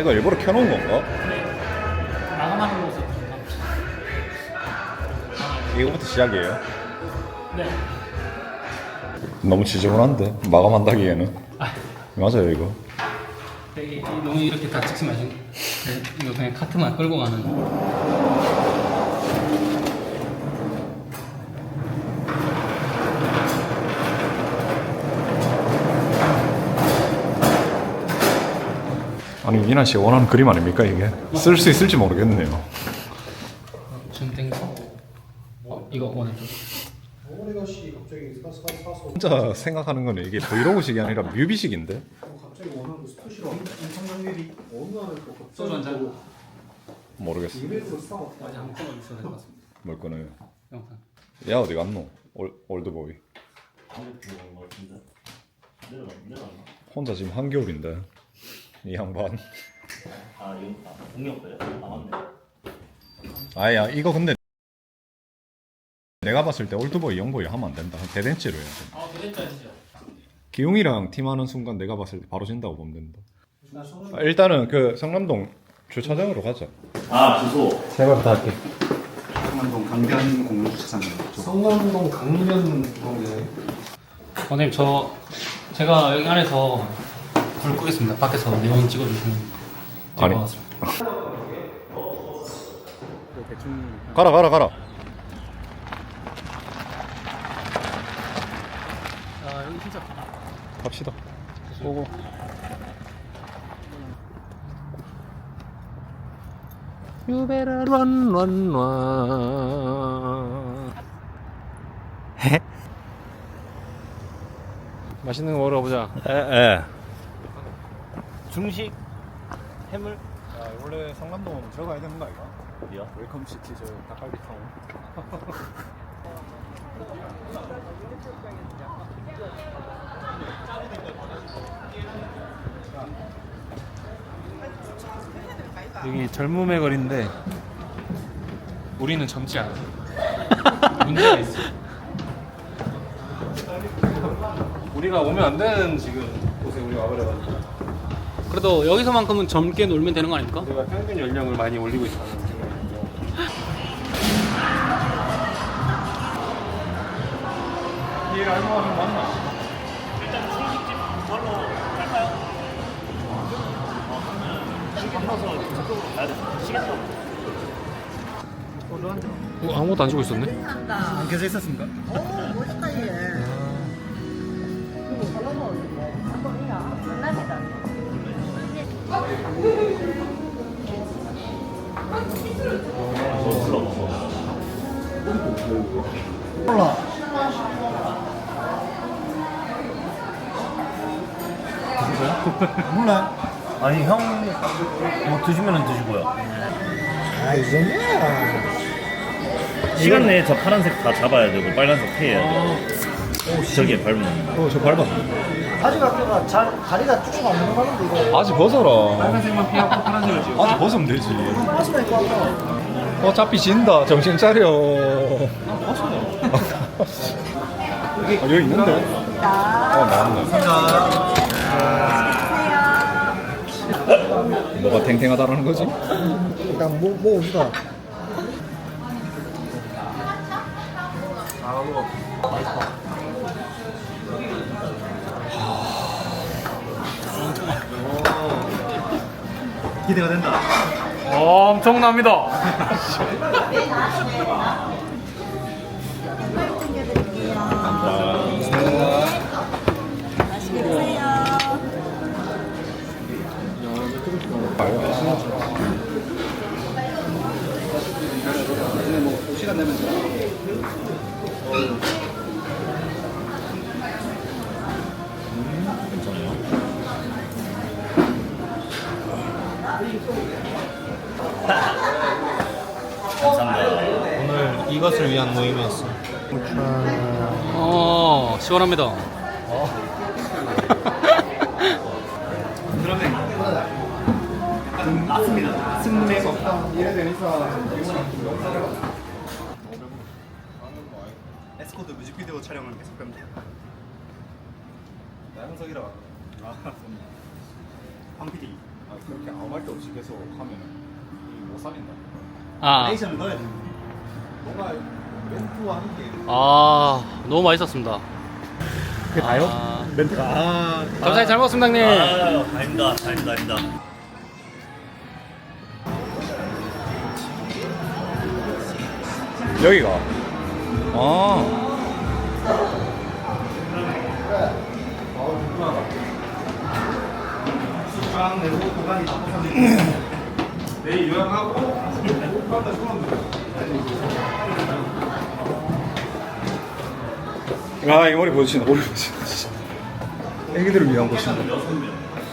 이거 일부러 켜놓은 건가? 마감하는 모습. 이거부터 시작이에요. 네. 너무 지저분한데 마감한다기에는 아, 맞아요 이거. 너무 이렇게 다 찍지 마시고 네, 이거 그냥 카트만 끌고 가는. 아니 이난 씨 원하는 그림 아닙니까 이게? 쓸 수 있을지 모르겠네요. 땡겨. 어, 이거 갑자기 사, 사서 혼자 생각하는 거는 이게 브이로그식이 아니라 뮤비식인데 갑자기 원하는 거 스토시로 엄청난일이 어느 날에 또 갑자기 소주 한 잔. 모르겠어. 이메일로 될것 같습니다. 뭘. 영상. 야 어디 갔노? 올, 올드보이. 혼자 지금 한겨울인데 이 양반. 아 이거 아, 공룡 거예요? 아 맞네. 아야 이거 근데 내가 봤을 때 올드보이 영보이 하면 안 된다. 대댄치로 해야 돼. 아, 그랬죠. 기웅이랑 팀하는 순간 내가 봤을 때 바로 진다고 보면 된다. 아, 일단은 그 성남동 주차장으로 가자. 아 주소. 제발 부탁할게. 성남동 강변 공동주차장 성남동 거기에 원장님 저 제가 여기 안에서 불 끄겠습니다. 밖에서 내용 찍어주시면 아니. 될것 같습니다. 가라 가라 가라. 아 여기 진짜 갑시다. 오고. You better run, run, run. 맛있는 거 먹으러 보자. 에 에. 중식 해물. 야, 원래 성남동 저거 가야 되는 거 아이가? 어디야? 웰컴 시티 저 닭갈비 타운. 여기 젊음의 거리인데 우리는 젊지 않아. 문제가 있어. 우리가 오면 안 되는 지금 곳에 우리가 와버려가지고. 그래도 여기서만큼은 젊게 놀면 되는 거 아닙니까? 우리가 평균 연령을 많이 올리고 있다는 생각이고. 이 알고 가면 맞나? 어, 아무것도 안 주고 있었네. 안 켜져 있었습니까? 몰라 아니 형뭐 드시면은 드시고요. 아 이제는 시간 내에 저 파란색 다 잡아야 되고 빨간색 피해야 돼. 저기에 밟으면. 어 저 밟아. 아직 아까 자, 다리가 쭉쭉 안 넘어가는데 이거 아직 벗어라. 빨간색만 피하고 파란색을 지워. 아직 벗으면 되지. 하시면 될것 같아 어차피 진다. 정신 차려. 아, 여기 있는데? 어, 나왔네. 뭐가 탱탱하다라는 거지? 일단 뭐, 먹읍시다 기대가 된다 엄청납니다. 맛있게 드세요. 감사합니다. 오늘 이것을 위한 모임이었어. 어 시원합니다. 맞습니다 승리의 법 에스코드 뮤직비디오 촬영을 계속 합니다 나영석이라 아 황PD 그렇게 아무 말도 없이 계속 하면 이못 살린다. 아, 레이션을 넣어야 돼. 뭔가 멘트와 함께 아 너무 맛있었습니다. 그게 다요? 아. 멘트가 아 감사히 잘 먹었습니다, 형님. 아유, 아닙니다, 아닙니다, 아닙니다. 여기가 아 랑 내부 공간이 다 포함돼. 내일 요양하고 오빠한테 손 아이 머리 보여주신다 머리 진짜. 애기들을 위한 곳이다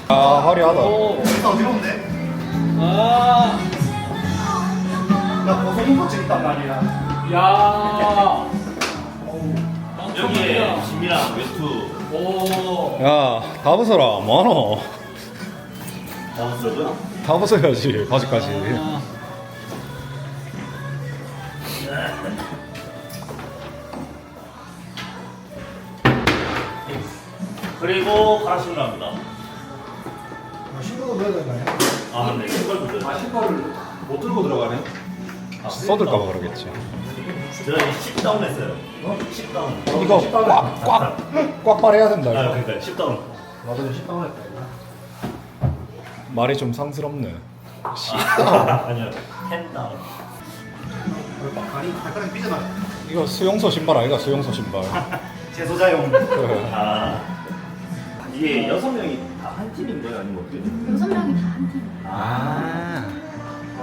아 화려하다 진짜 어지러운데? 아, 나 고소공포 찍었단 말이야. 야. 여기에 짐이랑 외투 오. 야 다 벗어라 뭐하노 나왔어요? 다 벗어야지 바지까지 아. 그리고 가라신을 합니다. 신고도 넣어야 되는 거 아니야? 아, 네, 신발 도아 신발을 못 들고 들어가네 써들까봐 그러겠지 제가 10 다운 했어요. 10 다운. 이거 꽉꽉꽉 발해야 된다 아, 이거 그러니까 10 다운. 나도 좀 식당을 했다 말이 좀 상스럽네 아니요, 10다운. 발이 발가락이 삐져나. 이거 수용소 신발 아이가 수용소 신발 제소자용. 그래. 아, 이게 여섯 명이 다 한 팀인 거예요? 아니면 어떻게? 여섯 명이 다 한 팀. 아.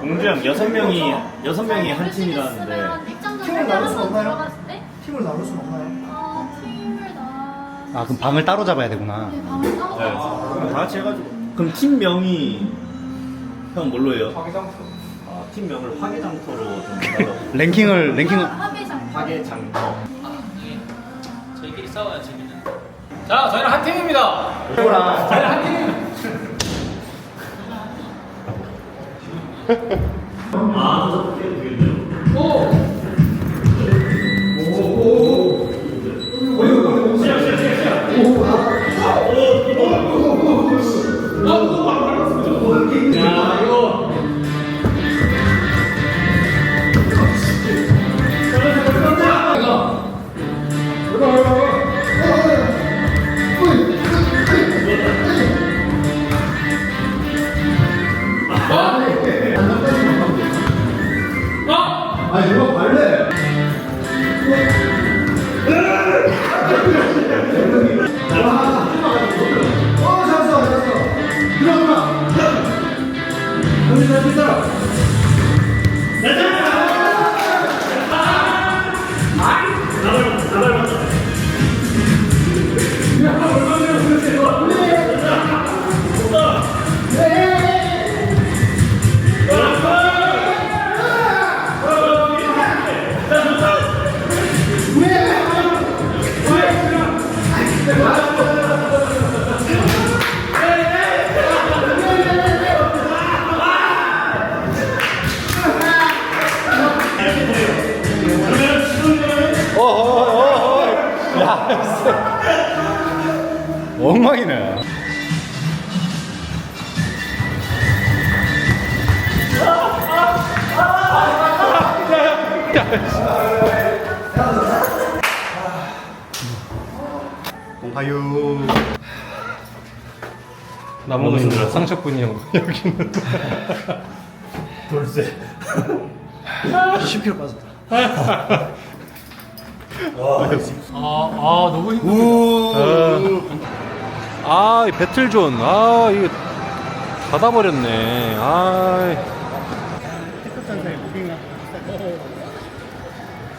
공주형 여섯 명이 여섯 명이 한 팀이라는데 팀을 나눌 수 없나요? 들어갔을 때, 팀을 나눌 수는 없나요? 아 팀을 나. 아 그럼 방을 따로 잡아야 되구나. 네, 방을 따로 네. 그럼 다 같이 해가지고 그럼 팀명이 형 뭘로 해요? 아, 팀명을 화개장터로 좀 달라고 랭킹을 랭킹을 합의장. 화개장터 아, 네. 저희끼리 싸워야 재밌는. 자, 저희는 한 팀입니다. 이거랑 저희는 한 팀. 아, 오. 엉망이네. 공파유. 나무는 힘들어 상처뿐이 형. 여기는 돌쇠. 10kg 빠졌다. 아, 아 너무 힘들다. 아, 이 배틀존. 아, 이거 닫아버렸네. 아.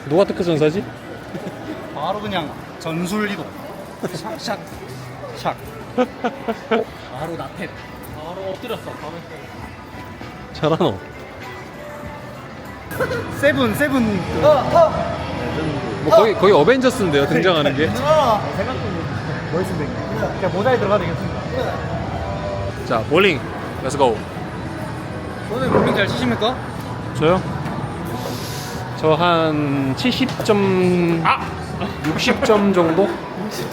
누가 특허 전사지? 바로 그냥 전술 이동. 샥 샥 샥. 바로 나탭. 바로 엎드렸어. 바로. 잘하노. 세븐 세븐. 뭐 거의 거의 어벤져스인데요 등장하는 게. 멋있는데. 제가 모자에 들어가도 되겠습니다. 자, 볼링. Let's go. 볼링 잘 치십니까? 저요? 저 한 70점 아! 60점 정도?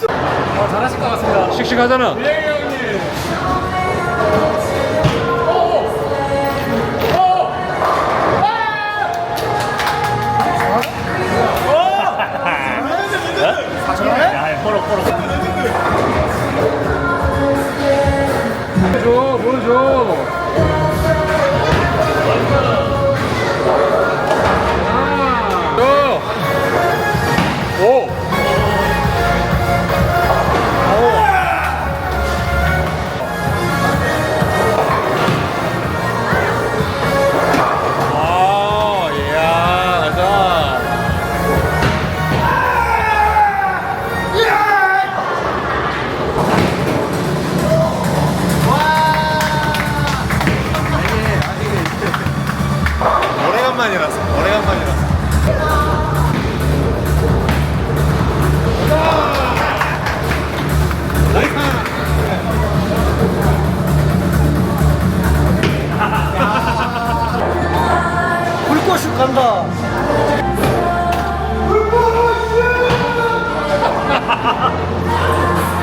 아, 잘하실 것 같습니다. 씩씩하잖아. 예, 형님. 아, 저 아, 포로 포로. 보여줘 보여줘 오래간만이라서 오래간만이라서 불꽃이 간다. 사우나,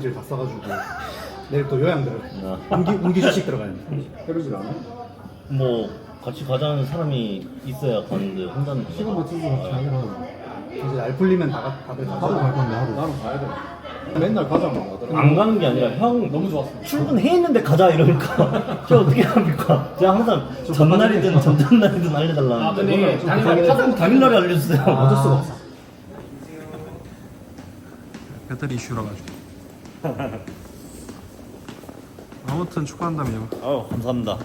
3개월째 에너지를 다 써가지고 내일 또 요양 들어. 아, 운기 운기 주식 들어가야 돼. 그러질 않아? 뭐 같이 가자는 사람이 있어야 가는데 혼자는 시간 맞춰서 이제 날 풀리면 다 가- 다들 가. 하루 갈 건데 하루. 나는 가야 돼. 맨날 가자만 가더라. 안 가는 게 아니라 형 너무 좋았어. 출근해 있는데 가자 이러니까 저 어떻게 합니까? 제가 항상 전날이든 전전날이든 알려달라는데 아, 근데 당일날 항상 당일날에 알려주세요. 어쩔 수가 없어. 배터리 이슈라 가지고 아무튼 축하한다며. 아유 감사합니다.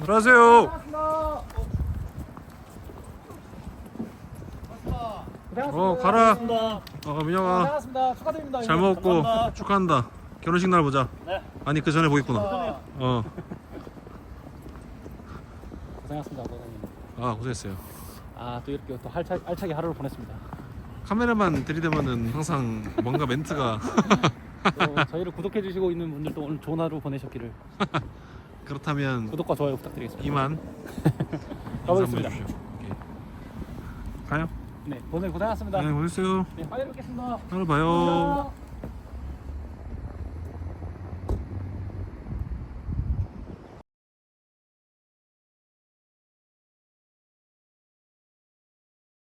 안녕하세요. 어 가라. 어 민영아. 고생하셨습니다. 축하드립니다. 잘 먹었고 축하한다. 결혼식 날 보자. 아니 그 전에 보겠구나. 어. 고생하셨습니다. 아 고생했어요 아, 또 이렇게 또 알차, 알차게 하루를 보냈습니다. 카메라만 들이대면은 항상 뭔가 멘트가 또 저희를 구독해 주시고 있는 분들도 오늘 좋은 하루 보내셨기를 그렇다면 구독과 좋아요 부탁드리겠습니다. 이만 가보겠습니다. 인사 한번 해주십시오. 오케이. 가요? 네, 오늘 고생하셨습니다. 네 고생했어요 네, 빨리 뵙겠습니다. 오늘 봐요 안녕.